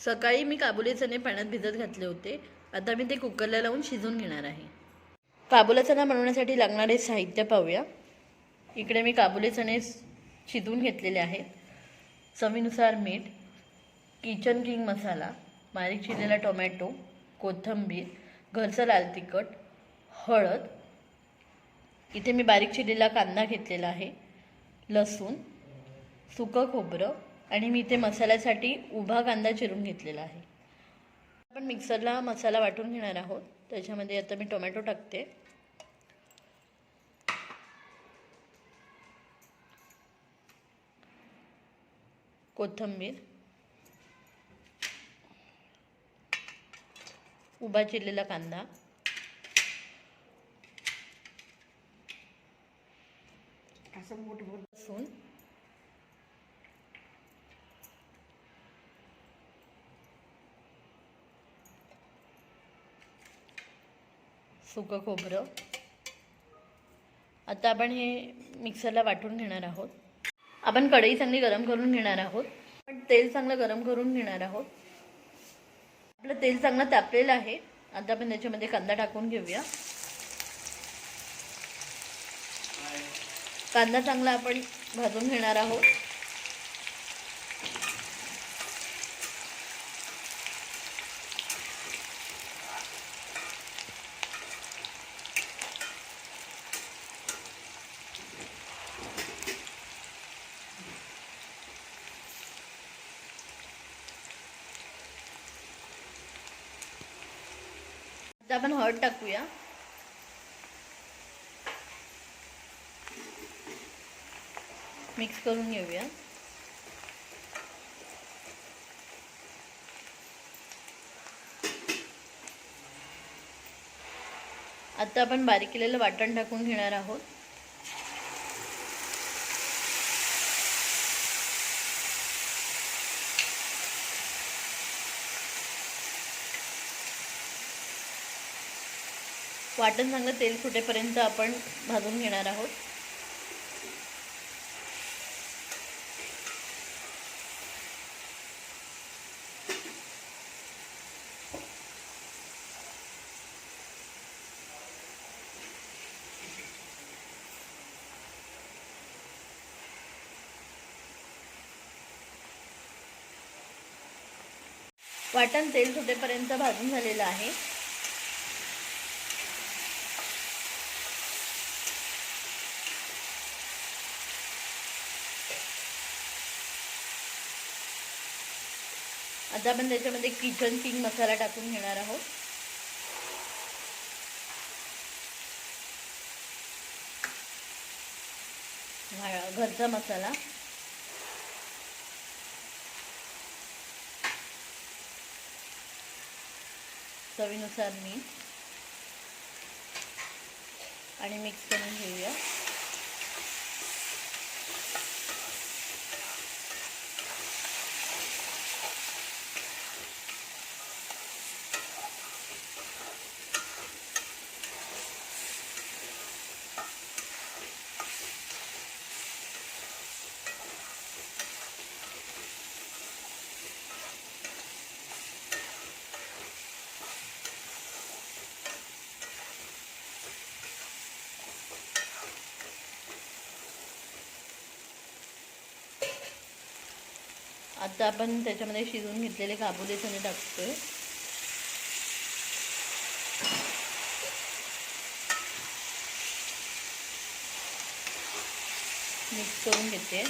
सकाळी मी काबुली चणे पाण्यात भिजत घातले होते. आता मी ते कुकरला लावून शिजवून घेणार आहे. काबुला चणा बनवण्यासाठी लागणारे साहित्य पाहूया. इकडे मी काबुली चणे शिजवून घेतलेले आहेत. चवीनुसार मीठ किचन किंग मसाला बारीक चिरलेला टोमॅटो कोथिंबीर घरचं लाल तिखट हळद. इथे मी बारीक चिरलेला कांदा घेतलेला आहे. लसूण सुकं खोबरं आणि मी इथे मसाल्यासाठी उभा कांदा चिरून घेतलेला आहे. आपण मिक्सरला मसाला वाटून घेणार आहोत. त्याच्यामध्ये आता मी टोमॅटो टाकते. कोथिंबीर. उभा चिरलेला कांदा. लसूण सुकं खोबरं. आता आपण हे मिक्सरला वाटून घेणार आहोत. आपण कढई चांगली गरम करून घेणार आहोत. पण तेल चांगलं गरम करून घेणार आहोत. आपलं तेल चांगलं तापलेलं आहे. आता आपण त्याच्यामध्ये कांदा टाकून घेऊया. कांदा चांगला आपण भाजून घेणार आहोत. तर आपण हळद टाकूया. मिक्स करून घेऊया. आता आपण बारीक केलेलं वाटण टाकून घेणार आहोत. वाटण चांगलं तेल सुटेपर्यंत आपण भाजून घेणार आहोत. वाटण तेल सुटेपर्यंत भाजून झालेलं आहे. आता आपण त्याच्यामध्ये किचन किंग मसाला टाकून घेणार आहोत. घरचा मसाला. चवीनुसार मीठ. आणि मिक्स करून घेऊया. आता आपण त्याच्यामध्ये शिजवून घेतलेले काबुले चणे टाकतोय. मिक्स करून घेते.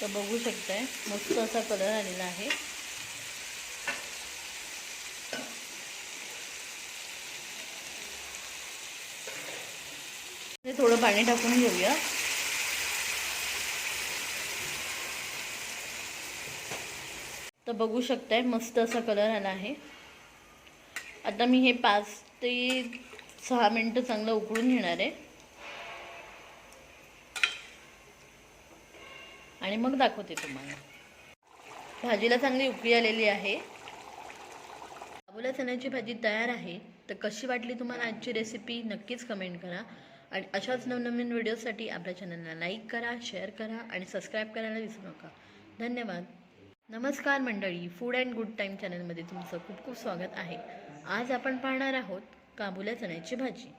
तर बघू शकताय मस्त असा कलर आलेला आहे. थोडं पाणी टाकून घेऊया. तर बघू शकताय मस्त असा कलर आला आहे. आता मी हे पाच ते सहा मिनटं चांगलं उकळून घेणार आहे. आणि मग दाखवते तुम्हाला. भाजीला चांगली उकळी आलेली आहे. काबुल्या चण्याची भाजी तयार आहे. तर कशी वाटली तुम्हाला आजची रेसिपी नक्कीच कमेंट करा. आणि अशाच नवनवीन व्हिडिओसाठी आपल्या चॅनलला लाईक करा शेअर करा आणि सबस्क्राईब करायला विसरू नका. धन्यवाद. नमस्कार मंडळी. फूड अँड गुड टाईम चॅनलमध्ये तुमचं खूप खूप स्वागत आहे. आज आपण पाहणार आहोत काबुल्या चण्याची भाजी.